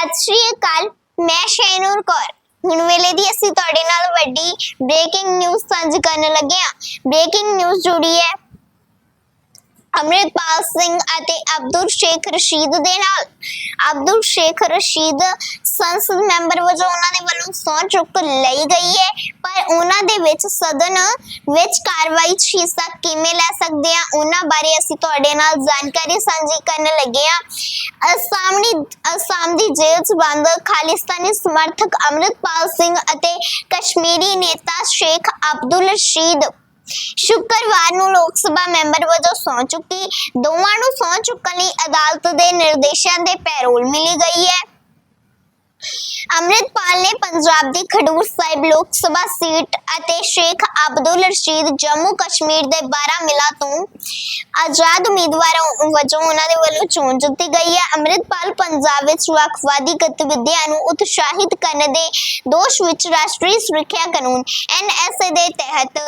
ਸਤਿ ਸ਼੍ਰੀ ਅਕਾਲ, ਮੈਂ ਸ਼ੈਨੂਰ ਕੌਰ। ਹੁਣ ਵੇਲੇ ਦੀ ਅਸੀਂ ਤੁਹਾਡੇ ਨਾਲ ਵੱਡੀ ਬ੍ਰੇਕਿੰਗ ਨਿਊਜ਼ ਸਾਂਝੀ ਕਰਨ ਲੱਗੇ ਹਾਂ। ਬ੍ਰੇਕਿੰਗ ਨਿਊਜ਼ ਜੁੜੀ ਹੈ ਅਮਰਿਤਪਾਲ ਸਿੰਘ ਅਤੇ ਅਬਦੁਲ ਸ਼ੇਖ ਰਸ਼ੀਦ ਦੇ ਨਾਲ। ਅਬਦੁਲ ਸ਼ੇਖ ਰਸ਼ੀਦ ਸੰਸਦ ਮੈਂਬਰ ਵਜੋਂ ਉਹਨਾਂ ਦੇ ਵੱਲੋਂ ਸਹੁੰ ਚੁੱਕ ਲਈ ਗਈ ਹੈ। ਉਹਨਾਂ ਦੇ ਵਿੱਚ ਸਦਨ ਵਿੱਚ ਕਾਰਵਾਈ 'ਚ ਹਿੱਸਾ ਕਿਵੇਂ ਲੈ ਸਕਦੇ ਆ, ਉਹਨਾਂ ਬਾਰੇ ਅਸੀਂ ਤੁਹਾਡੇ ਨਾਲ ਜਾਣਕਾਰੀ ਸਾਂਝੀ ਕਰਨ ਲੱਗੇ ਆ। ਅਸਾਮਣੀ, ਅਸਾਮ ਦੀ ਜੇਲ੍ਹ 'ਚ ਬੰਦ ਖਾਲਿਸਤਾਨੀ ਸਮਰਥਕ ਅਮਰਿਤਪਾਲ ਸਿੰਘ ਅਤੇ ਕਸ਼ਮੀਰੀ ਨੇਤਾ ਸ਼ੇਖ ਅਬਦੁਲ ਰਸ਼ੀਦ। ਸ਼ੁੱਕਰਵਾਰ ਨੂੰ ਲੋਕ ਸਭਾ ਮੈਂਬਰ ਵਜੋਂ ਸਹੁੰ ਚੁੱਕੀ। ਦੋਵਾਂ ਨੂੰ ਸਹੁੰ ਚੁੱਕਣ ਲਈ ਅਦਾਲਤ ਦੇ ਨਿਰਦੇਸ਼ਾਂ ਦੇ ਪੈਰੋਲ ਮਿਲੀ ਗਈ ਹੈ। ਅੰਮ੍ਰਿਤਪਾਲ ਨੇ ਪੰਜਾਬ ਦੀ ਖਡੂਰ ਸਾਹਿਬ ਲੋਕ ਸਭਾ ਸੀਟ ਅਤੇ ਸ਼ੇਖ ਅਬਦੁਲ ਰਸ਼ੀਦ ਜੰਮੂ ਕਸ਼ਮੀਰ ਦੇ 12 ਮਿਲਾ ਤੋਂ ਆਜ਼ਾਦ ਉਮੀਦਵਾਰਾਂ ਵਜੋਂ ਉਹਨਾਂ ਦੇ ਵੱਲੋਂ ਚੋਣ ਜਿੱਤੀ ਗਈ ਹੈ। ਅੰਮ੍ਰਿਤਪਾਲ ਪੰਜਾਬ ਵਿੱਚ ਵੱਖਵਾਦੀ ਗਤੀਵਿਧੀਆਂ ਨੂੰ ਉਤਸ਼ਾਹਿਤ ਕਰਨ ਦੇ ਦੋਸ਼ ਵਿੱਚ ਰਾਸ਼ਟਰੀ ਸੁਰੱਖਿਆ ਕਾਨੂੰਨ ਐਨਐਸਏ ਦੇ ਤਹਿਤ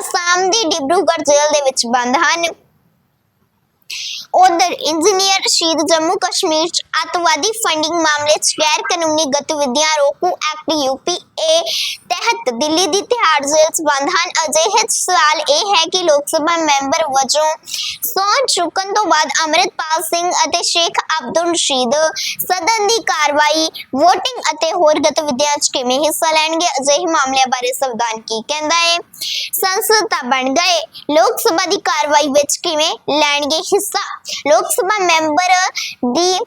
ਅਸਾਮ ਦੀ ਡਿਬਰੂਗੜ੍ਹ ਜੇਲ੍ਹ ਦੇ ਵਿੱਚ ਬੰਦ ਹਨ। ਉਧਰ ਇੰਜੀਨੀਅਰ ਰਸ਼ੀਦ ਜੰਮੂ ਕਸ਼ਮੀਰ ਚ ਅੱਤਵਾਦੀ ਫੰਡਿੰਗ ਮਾਮਲੇ ਚ ਗੈਰ ਕਾਨੂੰਨੀ ਗਤੀਵਿਧੀਆਂ ਰੋਕੂ ਐਕਟ ਯੂਪੀਏ ਤਹਿਤ ਦਿੱਲੀ ਦੀ ਤਿਹਾੜ ਜੇਲ੍ਹ ਚ ਬੰਦ ਹਨ। ਅਜਿਹੇ ਸਵਾਲ ਇਹ ਹੈ ਕਿ ਲੋਕ ਸਭਾ ਮੈਂਬਰ ਵਜੋਂ ਸਹੁੰ ਚੁੱਕਣ ਤੋਂ ਬਾਅਦ ਅਮਰਿਤਪਾਲ ਸਿੰਘ ਅਤੇ ਸ਼ੇਖ ਅਬਦੁਲ ਰਸ਼ੀਦ ਸਦਨ ਦੀ ਕਾਰਵਾਈ, VOTING ਅਤੇ ਹੋਰ ਗਤੀਵਿਧੀਆਂ 'ਚ ਕਿਵੇਂ ਹਿੱਸਾ ਲੈਣਗੇ? ਅਜਿਹੇ ਮਾਮਲਿਆਂ ਬਾਰੇ ਸੰਵਿਧਾਨ ਕੀ ਕਹਿੰਦਾ ਹੈ ਸੰਸਦ ਤਾਂ ਬਣ ਗਏ। ਲੋਕ ਸਭਾ ਦੀ ਕਾਰਵਾਈ ਵਿੱਚ ਕਿਵੇਂ ਲੈਣਗੇ ਹਿੱਸਾ? ਲੋਕ ਸਭਾ ਮੈਂਬਰ ਦੀ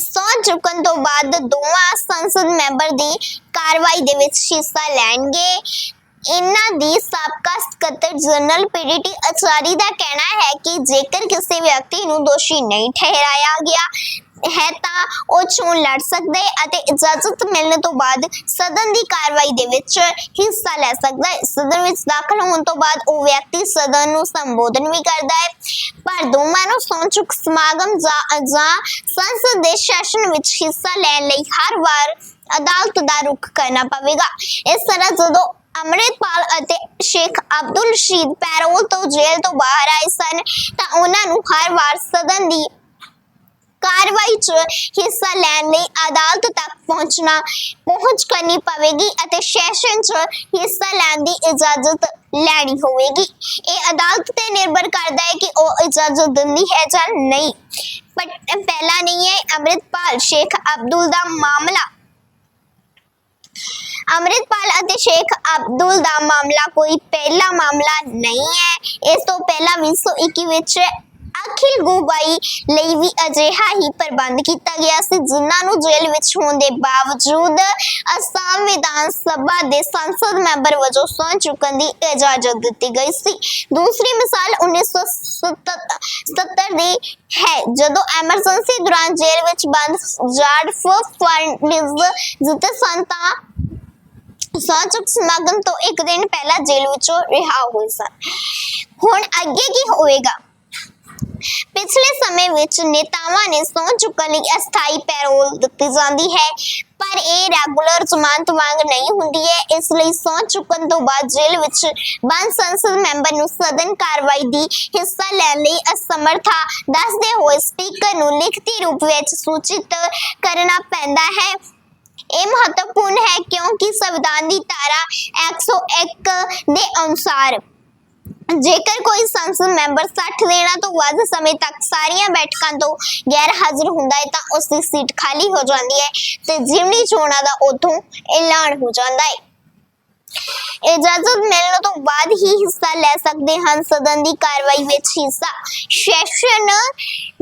ਸਹੁੰ ਚੁੱਕਣ ਤੋਂ ਬਾਅਦ ਦੋਵਾਂ ਸੰਸਦ ਮੈਂਬਰ ਦੀ ਕਾਰਵਾਈ ਦੇ ਵਿੱਚ ਹਿੱਸਾ ਲੈਣਗੇ। ਇਨ੍ਹਾਂ ਦੀ ਸਾਬਕਾ ਸਕੱਤਰ ਜਨਰਲ ਪੀਡੀਟੀ ਅਚਾਰੀ ਦਾ ਕਹਿਣਾ ਹੈ ਕਿ ਜੇਕਰ ਕਿਸੇ ਵਿਅਕਤੀ ਨੂੰ ਦੋਸ਼ੀ ਨਹੀਂ ਠਹਿਰਾਇਆ ਗਿਆ ਹੈ ਤਾਂ ਉਹ ਚੋਣ ਲੜ ਸਕਦਾ ਹੈ ਅਤੇ ਇਜਾਜ਼ਤ ਮਿਲਣ ਤੋਂ ਬਾਅਦ ਸਦਨ ਦੀ ਕਾਰਵਾਈ ਦੇ ਵਿੱਚ ਹਿੱਸਾ ਲੈ ਸਕਦਾ ਹੈ। ਸਦਨ ਵਿੱਚ ਦਾਖਲ ਹੋਣ ਤੋਂ ਬਾਅਦ ਉਹ ਵਿਅਕਤੀ ਸਦਨ ਨੂੰ ਸੰਬੋਧਨ ਵੀ ਕਰਦਾ ਹੈ। ਪਰ ਦੋਵਾਂ ਨੂੰ ਸਹੁੰ ਸਮਾਗਮ ਜਾਂ ਜਾਂ ਸੰਸਦ ਦੇ ਸੈਸ਼ਨ ਵਿੱਚ ਹਿੱਸਾ ਲੈਣ ਲਈ ਹਰ ਵਾਰ ਅਦਾਲਤ ਦਾ ਰੁਖ ਕਰਨਾ ਪਵੇਗਾ। ਇਸ ਤਰ੍ਹਾਂ ਜਦੋਂ ਅਮਰਿਤਪਾਲ ਅਤੇ ਸ਼ੇਖ ਅਬਦੁਲ ਰਸ਼ੀਦ ਪੈਰੋਲ ਤੋਂ ਜੇਲ੍ਹ ਤੋਂ ਬਾਹਰ ਆਏ ਸਨ ਤਾਂ ਉਹਨਾਂ ਨੂੰ ਹਰ ਵਾਰ ਸਦਨ ਦੀ ਕਾਰਵਾਈ 'ਚ ਹਿੱਸਾ ਲੈਣ ਲਈ ਅਦਾਲਤ ਤੱਕ ਪਹੁੰਚਣਾ ਪਹੁੰਚ ਕਰਨੀ ਪਵੇਗੀ ਅਤੇ ਸੈਸ਼ਨ 'ਚ ਹਿੱਸਾ ਲੈਣ ਦੀ ਇਜਾਜ਼ਤ ਲੈਣੀ ਹੋਵੇਗੀ। ਇਹ ਅਦਾਲਤ ਤੇ ਨਿਰਭਰ ਕਰਦਾ ਹੈ ਕਿ ਉਹ ਇਜਾਜ਼ਤ ਦਿੰਦੀ ਹੈ ਜਾਂ ਨਹੀਂ। ਪਰ ਪਹਿਲਾ ਨਹੀਂ ਹੈ, ਅੰਮ੍ਰਿਤਪਾਲ ਸ਼ੇਖ ਅਬਦੁਲ ਦਾ ਮਾਮਲਾ। ਅੰਮ੍ਰਿਤਪਾਲ ਅਤੇ ਸ਼ੇਖ ਅਬਦੁਲ ਦਾ ਮਾਮਲਾ ਕੋਈ ਪਹਿਲਾ ਮਾਮਲਾ ਨਹੀਂ ਹੈ। ਇਸ ਤੋਂ ਪਹਿਲਾਂ 2021 ਵਿੱਚ ਅਖਿਲ ਗੋਬਾਈ ਲਈ ਵੀ ਅਜਿਹਾ ਹੀ ਪ੍ਰਬੰਧ ਕੀਤਾ ਗਿਆ ਸੀ, ਜਿਨ੍ਹਾਂ ਨੂੰ ਜੇਲ੍ਹ ਵਿੱਚ ਹੋਣ ਦੇ ਬਾਵਜੂਦ ਅਸਾਮ ਵਿਧਾਨ ਸਭਾ ਦੇ ਸੰਸਦ ਮੈਂਬਰ ਵਜੋਂ ਸਹੁੰ ਚੁੱਕਣ ਦੀ ਇਜਾਜ਼ਤ ਦਿੱਤੀ ਗਈ ਸੀ। ਦੂਸਰੀ ਮਿਸਾਲ 1977 ਦੀ ਹੈ, ਜਦੋਂ ਐਮਰਜੈਂਸੀ ਦੌਰਾਨ ਜੇਲ੍ਹ ਵਿੱਚ ਬੰਦ ਜਾਰਡ ਫਰਨਿਸ ਜਿੱਤੇ ਸੰਤਾ ਸਾਚਕ ਸਮਾਗਮ ਤੋਂ ਇੱਕ ਦਿਨ ਪਹਿਲਾਂ ਜੇਲ੍ਹ ਵਿੱਚੋਂ ਰਿਹਾ ਹੋਏ ਸਨ। ਹੁਣ ਅੱਗੇ ਕੀ ਹੋਵੇਗਾ? ਪਿਛਲੇ ਸਮੇਂ ਵਿੱਚ ਨੇਤਾਵਾਂ ਨੇ ਸਹੁੰ ਚੁੱਕਣ ਲਈ ਅਸਥਾਈ ਪੈਰੋਲ ਦਿੱਤੀ ਜਾਂਦੀ ਹੈ, ਪਰ ਇਹ ਰੈਗੂਲਰ ਜ਼ਮਾਨਤ ਵਾਂਗ ਨਹੀਂ ਹੁੰਦੀ ਹੈ। ਇਸ ਲਈ ਸਹੁੰ ਚੁੱਕਣ ਤੋਂ ਬਾਅਦ ਜੇਲ੍ਹ ਵਿੱਚ ਬੰਦ ਸੰਸਦ ਮੈਂਬਰ ਨੂੰ ਸਦਨ ਕਾਰਵਾਈ ਦੀ ਹਿੱਸਾ ਲੈਣ ਲਈ ਅਸਮਰਥਾ ਦੱਸਦੇ ਹੋਏ ਸਪੀਕਰ ਨੂੰ ਲਿਖਤੀ ਰੂਪ ਵਿੱਚ ਸੂਚਿਤ ਕਰਨਾ ਪੈਂਦਾ ਹੈ। ਇਹ ਮਹੱਤਵਪੂਰਨ ਹੈ ਕਿਉਂਕਿ ਸੰਵਿਧਾਨ ਦੀ ਧਾਰਾ 101 ਦੇ ਅਨੁਸਾਰ ਜੇਕਰ ਕੋਈ ਸੰਸਦ ਮੈਂਬਰ 60 ਦਿਨਾਂ ਤੋਂ ਵੱਧ ਸਮੇਂ ਤੱਕ ਸਾਰੀਆਂ ਬੈਠਕਾਂ ਤੋਂ ਗੈਰ ਹਾਜ਼ਰ ਹੁੰਦਾ ਹੈ ਤਾਂ ਉਸ ਦੀ ਸੀਟ ਖਾਲੀ ਹੋ ਜਾਂਦੀ ਹੈ ਤੇ ਜਿਮਨੀ ਚੋਣਾਂ ਦਾ ਉਥੋਂ ਐਲਾਨ ਹੋ ਜਾਂਦਾ ਹੈ। ਇਜਾਜ਼ਤ ਮਿਲਣ ਤੋਂ ਬਾਅਦ ਹੀ ਹਿੱਸਾ ਲੈ ਸਕਦੇ ਹਨ। ਸਦਨ ਦੀ ਕਾਰਵਾਈ ਵਿੱਚ ਹਿੱਸਾ, ਸੈਸ਼ਨ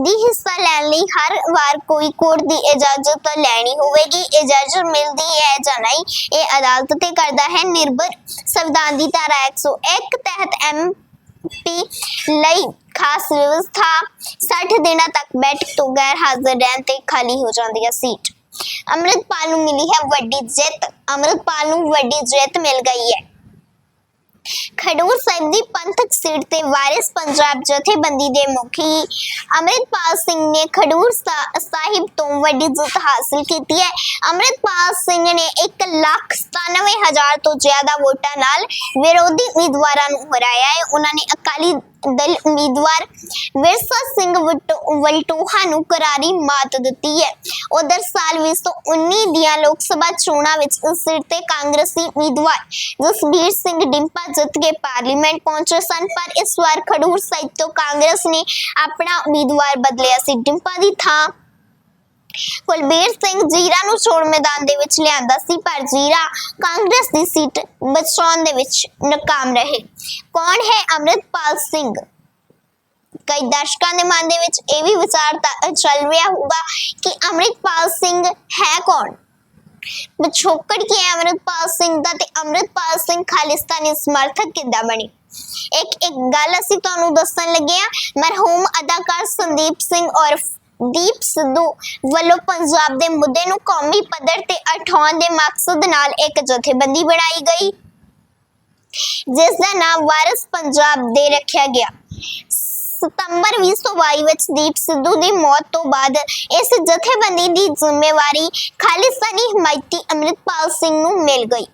ਦੀ ਹਿੱਸਾ ਲੈਣ ਲਈ ਹਰ ਵਾਰ ਕੋਈ ਕੋਰਟ ਦੀ ਇਜਾਜ਼ਤ ਲੈਣੀ ਹੋਵੇਗੀ। ਇਜਾਜ਼ਤ ਮਿਲਦੀ ਹੈ ਜਾਂ ਨਹੀਂ, ਇਹ ਅਦਾਲਤ ਤੇ ਕਰਦਾ ਹੈ। ਨਿਰਭਰ ਸੰਵਿਧਾਨ ਦੀ ਧਾਰਾ 101 ਤਹਿਤ ਐਮ ਪੀ ਲਈ ਖਾਸ ਵਿਵਸਥਾ 60 ਦਿਨਾਂ ਤੱਕ ਬੈਠਕ ਤੋਂ ਗੈਰ ਹਾਜ਼ਰ ਰਹਿਣ ਤੇ ਖਾਲੀ ਹੋ ਜਾਂਦੀ ਹੈ ਸੀਟ। ਅੰਮ੍ਰਿਤਪਾਲ ਨੂੰ ਮਿਲੀ ਹੈ ਵੱਡੀ ਜਿੱਤ। ਅੰਮ੍ਰਿਤਪਾਲ ਨੂੰ ਵੱਡੀ ਜਿੱਤ ਮਿਲ ਗਈ ਹੈ। ਖਡੂਰ ਸਾਹਿਬ ਦੀ ਪੰਥਕ ਸੀਟ ਤੇ ਵਾਰਿਸ ਪੰਜਾਬ ਜਥੇਬੰਦੀ ਦੇ ਮੁਖੀ ਅੰਮ੍ਰਿਤਪਾਲ ਸਿੰਘ ਨੇ ਖਡੂਰ ਸਾਹਿਬ ਤੋਂ ਵੱਡੀ ਜਿੱਤ ਹਾਸਲ ਕੀਤੀ ਹੈ। ਅੰਮ੍ਰਿਤਪਾਲ ਸਿੰਘ ਨੇ 1,97,000 ਤੋਂ ਜ਼ਿਆਦਾ ਵੋਟਾਂ ਨਾਲ ਵਿਰੋਧੀ ਉਮੀਦਵਾਰਾਂ ਨੂੰ ਹਰਾਇਆ ਹੈ। ਉਹਨਾਂ ਨੇ ਅਕਾਲੀ ਦਲ ਉਮੀਦਵਾਰ ਵਿਰਸਾ ਸਿੰਘ ਵਲਟੋਹਾ ਨੂੰ ਕਰਾਰੀ ਮਾਤ ਦਿੱਤੀ ਹੈ। ਉਧਰ ਸਾਲ 2019 ਦੀਆਂ ਲੋਕ ਸਭਾ ਚੋਣਾਂ ਵਿੱਚ ਇਸ ਤੇ ਕਾਂਗਰਸੀ ਉਮੀਦਵਾਰ ਜਸਬੀਰ ਸਿੰਘ ਡਿੰਪਾ ਜਿੱਤ ਕੇ ਪਾਰਲੀਮੈਂਟ ਪਹੁੰਚੇ ਸਨ, ਪਰ ਇਸ ਵਾਰ ਖਡੂਰ ਸਾਹਿਬ ਤੋਂ ਕਾਂਗਰਸ ਨੇ ਆਪਣਾ ਉਮੀਦਵਾਰ ਬਦਲਿਆ ਸੀ। ਡਿੰਪਾ ਦੀ ਥਾਂ ਕੁਲਬੀਰ ਸਿੰਘ ਜੀਰਾ ਨੂੰ ਚੋਣ ਮੈਦਾਨ ਦੇ ਵਿੱਚ ਲਿਆਂਦਾ ਸੀ, ਪਰ ਜੀਰਾ ਕਾਂਗਰਸ ਦੀ ਸੀਟ ਬਚਾਉਣ ਦੇ ਵਿੱਚ ਨਾਕਾਮ ਰਹੇ। ਕੌਣ ਹੈ ਅੰਮ੍ਰਿਤਪਾਲ ਸਿੰਘ? ਕਈ ਦਰਸ਼ਕਾਂ ਦੇ ਮਨ ਦੇ ਵਿੱਚ ਇਹ ਵੀ ਵਿਚਾਰ ਚੱਲ ਰਿਹਾ ਹੋਊਗਾ ਕਿ ਅੰਮ੍ਰਿਤਪਾਲ ਸਿੰਘ ਹੈ ਕੌਣ? ਪਿਛੋਕੜ ਕੀ ਹੈ ਅੰਮ੍ਰਿਤਪਾਲ ਸਿੰਘ ਦਾ ਤੇ ਅੰਮ੍ਰਿਤਪਾਲ ਸਿੰਘ ਖਾਲਿਸਤਾਨੀ ਸਮਰਥਕ ਕਿੱਦਾਂ ਬਣੇ? ਇੱਕ ਇੱਕ ਗੱਲ ਅਸੀਂ ਤੁਹਾਨੂੰ ਦੱਸਣ ਲੱਗੇ ਆ ਮਰਹੂਮ ਅਦਾਕਾਰ ਸੰਦੀਪ ਸਿੰਘ ਔਰ ਦੀਪ ਸਿੱਧੂ ਵੱਲੋਂ ਪੰਜਾਬ ਦੇ ਮੁੱਦੇ ਨੂੰ ਕੌਮੀ ਪੱਧਰ ਤੇ ਉਠਾਉਣ ਦੇ ਮਕਸਦ ਨਾਲ ਇੱਕ ਜਥੇਬੰਦੀ ਬਣਾਈ ਗਈ ਜਿਸ ਦਾ ਨਾਮ ਵਾਰਿਸ ਪੰਜਾਬ ਦੇ ਰੱਖਿਆ ਗਿਆ। ਸਤੰਬਰ 2022 ਵਿੱਚ ਦੀਪ ਸਿੱਧੂ ਦੀ ਮੌਤ ਤੋਂ ਬਾਅਦ ਇਸ ਜਥੇਬੰਦੀ ਦੀ ਜ਼ਿੰਮੇਵਾਰੀ ਖਾਲਿਸਤਾਨੀ ਹਮਾਇਤੀ ਅੰਮ੍ਰਿਤਪਾਲ ਸਿੰਘ ਨੂੰ ਮਿਲ ਗਈ।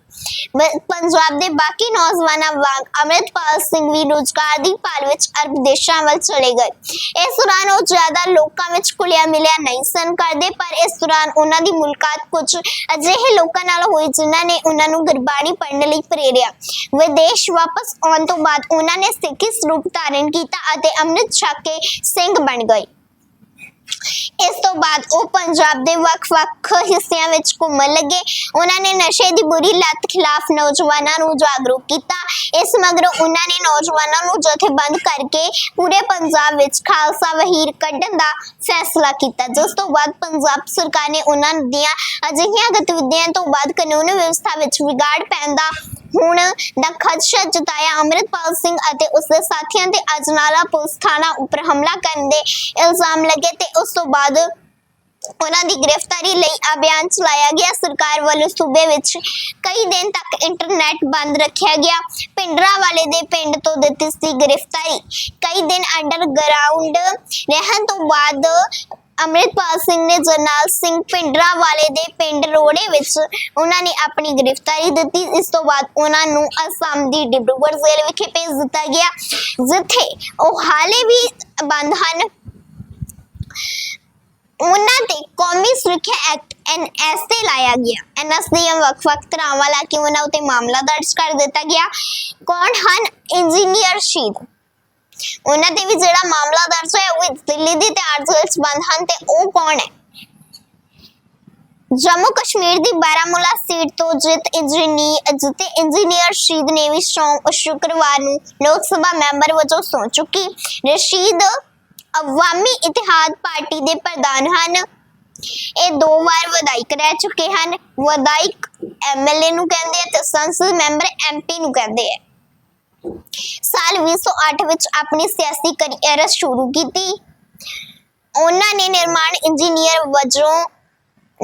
ਪੰਜਾਬ ਦੇ ਬਾਕੀ ਨੌਜਵਾਨਾਂ ਵਾਂਗ ਅੰਮ੍ਰਿਤਪਾਲ ਸਿੰਘ ਵੀ ਰੁਜ਼ਗਾਰ ਦੀ ਭਾਲ ਵਿੱਚ ਅਰਬ ਦੇਸ਼ਾਂ ਵੱਲ ਚਲੇ ਗਏ। ਇਸ ਦੌਰਾਨ ਉਹ ਜ਼ਿਆਦਾ ਲੋਕਾਂ ਵਿੱਚ ਕੁਲਿਆ ਮਿਲਿਆ ਨਹੀਂ ਸਨ ਕਰਦੇ, ਪਰ ਇਸ ਦੌਰਾਨ ਉਹਨਾਂ ਦੀ ਮੁਲਾਕਾਤ ਕੁਝ ਅਜਿਹੇ ਲੋਕਾਂ ਨਾਲ ਹੋਈ ਜਿਨ੍ਹਾਂ ਨੇ ਉਹਨਾਂ ਨੂੰ ਗੁਰਬਾਣੀ ਪੜ੍ਹਨ ਲਈ ਪ੍ਰੇਰਿਆ। ਵਿਦੇਸ਼ ਵਾਪਸ ਆਉਣ ਤੋਂ ਬਾਅਦ ਉਹਨਾਂ ਨੇ ਸਿੱਖੀ ਸਰੂਪ ਧਾਰਨ ਕੀਤਾ ਅਤੇ ਅੰਮ੍ਰਿਤ ਛਕ ਕੇ ਸਿੰਘ ਬਣ ਗਏ। ਇਸ ਤੋਂ ਬਾਅਦ ਉਹ ਪੰਜਾਬ ਦੇ ਵੱਖ-ਵੱਖ ਹਿੱਸਿਆਂ ਵਿੱਚ ਘੁੰਮਣ ਲੱਗੇ। ਉਹਨਾਂ ਨੇ ਨਸ਼ੇ ਦੀ ਬੁਰੀ ਲੱਤ ਖਿਲਾਫ ਨੌਜਵਾਨਾਂ ਨੂੰ ਜਾਗਰੂਕ ਕੀਤਾ। ਇਸ ਮਗਰੋਂ ਉਹਨਾਂ ਨੇ ਨੌਜਵਾਨਾਂ ਨੂੰ ਜਥੇਬੰਦ ਕਰਕੇ ਪੂਰੇ ਪੰਜਾਬ ਵਿੱਚ ਖਾਲਸਾ ਵਹੀਰ ਕੱਢਣ ਦਾ ਫੈਸਲਾ ਕੀਤਾ। ਜਿਸ ਤੋਂ ਬਾਅਦ ਪੰਜਾਬ ਸਰਕਾਰ ਨੇ ਉਹਨਾਂ ਦੀਆਂ ਅਜਿਹੀਆਂ ਗਤੀਵਿਧੀਆਂ ਤੋਂ ਬਾਅਦ ਕਾਨੂੰਨ ਵਿਵਸਥਾ ਵਿੱਚ ਵਿਗਾੜ ਪੈਣ ਦਾ ਹੁਣ ਦਾ ਖਦਸ਼ਾ ਜਤਾਇਆ ਅੰਮ੍ਰਿਤਪਾਲ ਸਿੰਘ ਅਤੇ ਉਸਦੇ ਸਾਥੀਆਂ ਦੇ ਅਜਨਾਲਾ ਪੁਲਿਸ ਥਾਣਾ ਉੱਪਰ ਹਮਲਾ ਕਰਨ ਦੇ ਇਲਜ਼ਾਮ ਲੱਗੇ ਤੇ ਉਸ ਤੋਂ ਬਾਅਦ ਉਹਨਾਂ ਦੀ ਗ੍ਰਿਫਤਾਰੀ ਲਈ ਅਭਿਆਨ ਚਲਾਇਆ ਗਿਆ। ਸਰਕਾਰ ਵੱਲੋਂ ਸੂਬੇ ਵਿੱਚ ਕਈ ਦਿਨ ਤੱਕ ਇੰਟਰਨੈਟ ਬੰਦ ਰੱਖਿਆ ਗਿਆ। ਪਿੰਡਰਾ ਵਾਲੇ ਦੇ ਪਿੰਡ ਤੋਂ ਦਿੱਤੀ ਸੀ ਗ੍ਰਿਫਤਾਰੀ। ਕਈ ਦਿਨ ਅੰਡਰਗਰਾਉਂਡ ਰਹਿਣ ਤੋਂ ਬਾਅਦ ਅੰਮ੍ਰਿਤਪਾਲ ਸਿੰਘ ਨੇ ਜਰਨੈਲ ਸਿੰਘ ਪਿੰਡਰਾ ਵਾਲੇ ਦੇ ਪਿੰਡ ਰੋੜੇ ਵਿੱਚ ਉਹਨਾਂ ਨੇ ਆਪਣੀ ਗ੍ਰਿਫਤਾਰੀ ਦਿੱਤੀ। ਇਸ ਤੋਂ ਬਾਅਦ ਉਹਨਾਂ ਨੂੰ ਅਸਮ ਦੀ ਡਿਬਰੂਗੜ੍ਹ ਜੇਲ੍ਹ ਵਿਖੇ ਭੇਜ ਦਿੱਤਾ ਗਿਆ, ਜਿੱਥੇ ਉਹ ਹਾਲੇ ਵੀ ਬੰਦ ਹਨ। ਉਹਨਾਂ ਤੇ ਕੌਮੀ ਸੁਰੱਖਿਆ ਐਕਟ ਐਨਐਸ ਤੇ ਲਾਇਆ ਗਿਆ। ਐਨਐਸ ਦੀਆਂ ਵੱਖ-ਵੱਖ ਧਾਰਾਵਾਂ ਲਾ ਕੇ ਉਹਨਾਂ ਉਤੇ ਮਾਮਲਾ ਦਰਜ ਕਰ ਦਿੱਤਾ ਗਿਆ। ਕੌਣ ਹਨ? ਇੰਜੀਨੀਅਰ ਸ਼ਹੀਦ ਉਹਨਾਂ ਤੇ ਵੀ ਜਿਹੜਾ ਮਾਮਲਾ ਦਰਜ ਹੋਇਆ, ਉਹ ਦਿੱਲੀ ਦੀ ਤੇ ਜੇਲ੍ਹ ਚ ਹਨ ਤੇ ਉਹ ਕੌਣ ਹੈ? ਜੰਮੂ ਕਸ਼ਮੀਰ ਦੀ ਬਾਰਾਮੂਲਾ ਸੀਟ ਤੋਂ ਜਿੱਤ ਇੰਜੀਨੀਅਰ ਜਿੱਤੇ ਇੰਜੀਨੀਅਰ ਸ਼ਹੀਦ ਨੇ ਵੀ ਸ਼ੁੱਕਰਵਾਰ ਨੂੰ ਲੋਕ ਸਭਾ ਮੈਂਬਰ ਵਜੋਂ ਸਹੁੰ ਚੁੱਕੀ। ਰਸ਼ੀਦ ਅਵਾਮੀ ਇਤਿਹਾਦ ਪਾਰਟੀ ਦੇ ਪ੍ਰਧਾਨ ਹਨ। ਇਹ ਦੋ ਵਾਰ ਵਿਧਾਇਕ ਰਹਿ ਚੁੱਕੇ ਹਨ। ਵਿਧਾਇਕ ਐਮਐਲਏ ਨੂੰ ਕਹਿੰਦੇ ਆ ਤੇ ਸੰਸਦ ਮੈਂਬਰ ਐਮਪੀ ਨੂੰ ਕਹਿੰਦੇ ਆ। ਸਾਲ 2008 ਵਿੱਚ ਆਪਣੀ ਸਿਆਸੀ ਕੈਰੀਅਰ ਸ਼ੁਰੂ ਕੀਤੀ। ਉਹਨਾਂ ਨੇ ਨਿਰਮਾਣ ਇੰਜੀਨੀਅਰ ਵਜੋਂ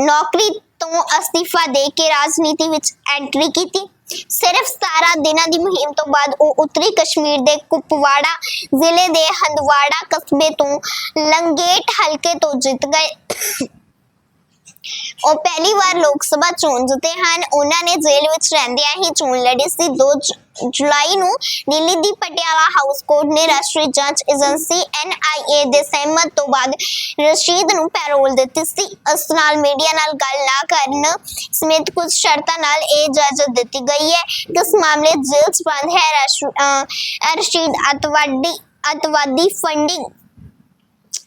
ਨੌਕਰੀ ਤੋਂ ਅਸਤੀਫਾ ਦੇ ਕੇ ਰਾਜਨੀਤੀ ਵਿੱਚ ਐਂਟਰੀ ਕੀਤੀ। ਸਿਰਫ 17 ਦਿਨਾਂ ਦੀ ਮੁਹਿੰਮ ਤੋਂ ਬਾਅਦ ਉਹ ਉੱਤਰੀ ਕਸ਼ਮੀਰ ਦੇ ਕੁਪਵਾੜਾ ਜ਼ਿਲ੍ਹੇ ਦੇ ਹੰਦਵਾੜਾ ਕਸਬੇ ਤੋਂ ਲੰਗੇਟ ਹਲਕੇ ਤੋਂ ਜਿੱਤ ਗਏ। ਉਹ ਪਹਿਲੀ ਵਾਰ ਲੋਕ ਸਭਾ ਚੋਣ ਜਿੱਤੇ ਹਨ। ਉਹਨਾਂ ਨੇ ਜੇਲ੍ਹ ਵਿੱਚ ਰਹਿੰਦਿਆਂ ਹੀ ਚੋਣ ਲੜੀ ਸੀ। 2 ਜੁਲਾਈ ਨੂੰ ਦਿੱਲੀ ਦੀ ਪਟਿਆਲਾ ਹਾਊਸ ਕੋਰਟ ਨੇ ਰਾਸ਼ਟਰੀ ਜਾਂਚ ਏਜੰਸੀ ਐਨਆਈਏ ਦੇ ਸਹਿਮਤ ਤੋਂ ਬਾਅਦ ਰਸ਼ੀਦ ਨੂੰ ਪੈਰੋਲ ਦਿੱਤੀ ਸੀ। ਇਸ ਨਾਲ ਮੀਡੀਆ ਨਾਲ ਗੱਲ ਨਾ ਕਰਨ ਸਮੇਤ ਕੁਝ ਸ਼ਰਤਾਂ ਨਾਲ ਇਹ ਇਜਾਜ਼ਤ ਦਿੱਤੀ ਗਈ ਹੈ ਕਿ ਇਸ ਮਾਮਲੇ ਜੇਲ੍ਹ 'ਚ ਬੰਦ ਹੈ। ਰਾਸ਼ਟਰ- ਅਹ, ਰਸ਼ੀਦ ਅਤਵਾਦੀ ਅਤਵਾਦੀ ਫੰਡਿੰਗ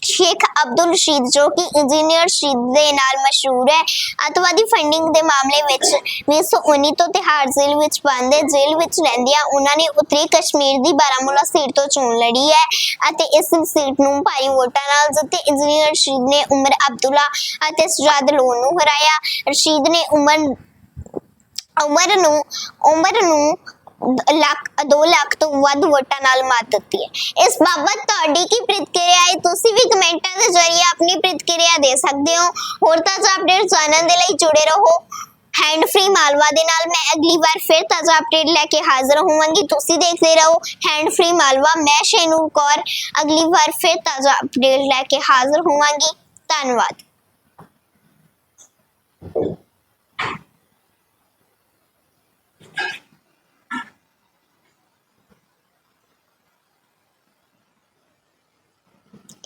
ਸ਼ੇਖ ਅਬਦੁਲ ਰਸ਼ੀਦ, ਜੋ ਕਿ ਇੰਜੀਨੀਅਰ ਸ਼ਹੀਦ ਦੇ ਨਾਲ ਮਸ਼ਹੂਰ ਹੈ। ਅਤਵਾਦੀ ਫੰਡਿੰਗ ਦੇ ਮਾਮਲੇ ਵਿੱਚ 2019 ਤੋਂ ਤਿਹਾੜ ਜੇਲ੍ਹ ਵਿੱਚ ਬੰਦ ਜੇਲ੍ਹ ਵਿੱਚ ਰਹਿੰਦਿਆਂ ਉਹਨਾਂ ਨੇ ਉੱਤਰੀ ਕਸ਼ਮੀਰ ਦੀ ਬਾਰਾਮੂਲਾ ਸੀਟ ਤੋਂ ਚੋਣ ਲੜੀ ਹੈ ਅਤੇ ਇਸ ਸੀਟ ਨੂੰ ਭਾਰੀ ਵੋਟਾਂ ਨਾਲ ਜਿੱਤੇ ਇੰਜੀਨੀਅਰ ਰਸ਼ੀਦ ਨੇ ਉਮਰ ਅਬਦੁੱਲਾ ਅਤੇ ਸੁਜਾਦ ਲੋਨ ਨੂੰ ਹਰਾਇਆ। ਰਸ਼ੀਦ ਨੇ ਉਮਰ ਉਮਰ ਨੂੰ ਉਮਰ ਨੂੰ ਲੱਖ 2 ਲੱਖ ਤੋਂ ਵੱਧ ਵੋਟਾਂ ਨਾਲ ਮਾਤ ਦਿੱਤੀ ਹੈ। ਇਸ ਬਾਬਤ ਤੁਹਾਡੀ ਕੀ ਪ੍ਰਤੀਕਿਰਿਆ ਹੈ? ਤੁਸੀਂ ਵੀ ਕਮੈਂਟਾਂ ਦੇ ਜ਼ਰੀਏ ਆਪਣੀ ਪ੍ਰਤੀਕਿਰਿਆ ਦੇ ਸਕਦੇ ਹੋ। ਹੋਰ ਤਾਜ਼ਾ ਅਪਡੇਟ ਜਾਣਨ ਦੇ ਲਈ ਜੁੜੇ ਰਹੋ। ਹੈਂਡ ਫ੍ਰੀ ਮਾਲਵਾ ਦੇ ਨਾਲ ਮੈਂ ਅਗਲੀ ਵਾਰ ਫਿਰ ਤਾਜ਼ਾ ਅਪਡੇਟ ਲੈ ਕੇ ਹਾਜ਼ਰ ਹੋਵਾਂਗੀ। ਤੁਸੀਂ ਦੇਖਦੇ ਰਹੋ। ਹੈਂਡ ਫ੍ਰੀ ਮਾਲਵਾ, ਮੈਂ ਸ਼ੈਨੂਰ ਕੌਰ। ਅਗਲੀ ਵਾਰ ਫਿਰ ਤਾਜ਼ਾ ਅਪਡੇਟ ਲੈ ਕੇ ਹਾਜ਼ਰ ਹੋਵਾਂਗੀ। ਧੰਨਵਾਦ।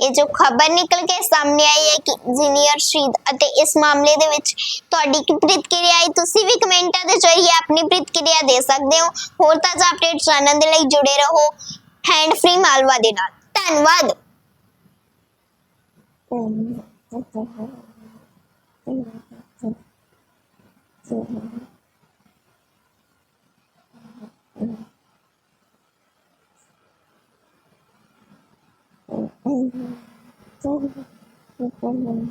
ਇਹ ਜੋ ਖਬਰ ਨਿਕਲ ਕੇ ਸਾਹਮਣੇ ਆਈ ਹੈ ਕਿ ਇੰਜੀਨੀਅਰ ਸ਼ਹੀਦ ਅਤੇ ਇਸ ਮਾਮਲੇ ਦੇ ਵਿੱਚ ਤੁਹਾਡੀ ਕੀ ਪ੍ਰਤੀਕਿਰਿਆ ਹੈ? ਤੁਸੀਂ ਵੀ ਕਮੈਂਟਾਂ ਦੇ ਜ਼ਰੀਏ ਆਪਣੀ ਪ੍ਰਤੀਕਿਰਿਆ ਦੇ ਸਕਦੇ ਹੋ। ਹੋਰ ਤਾਜ਼ਾ ਅਪਡੇਟ ਜਾਣਨ ਦੇ ਲਈ ਜੁੜੇ ਰਹੋ ਹੈਂਡ ਫ੍ਰੀ ਮਾਲਵਾ ਦੇ ਨਾਲ। ਧੰਨਵਾਦ। цього виконання.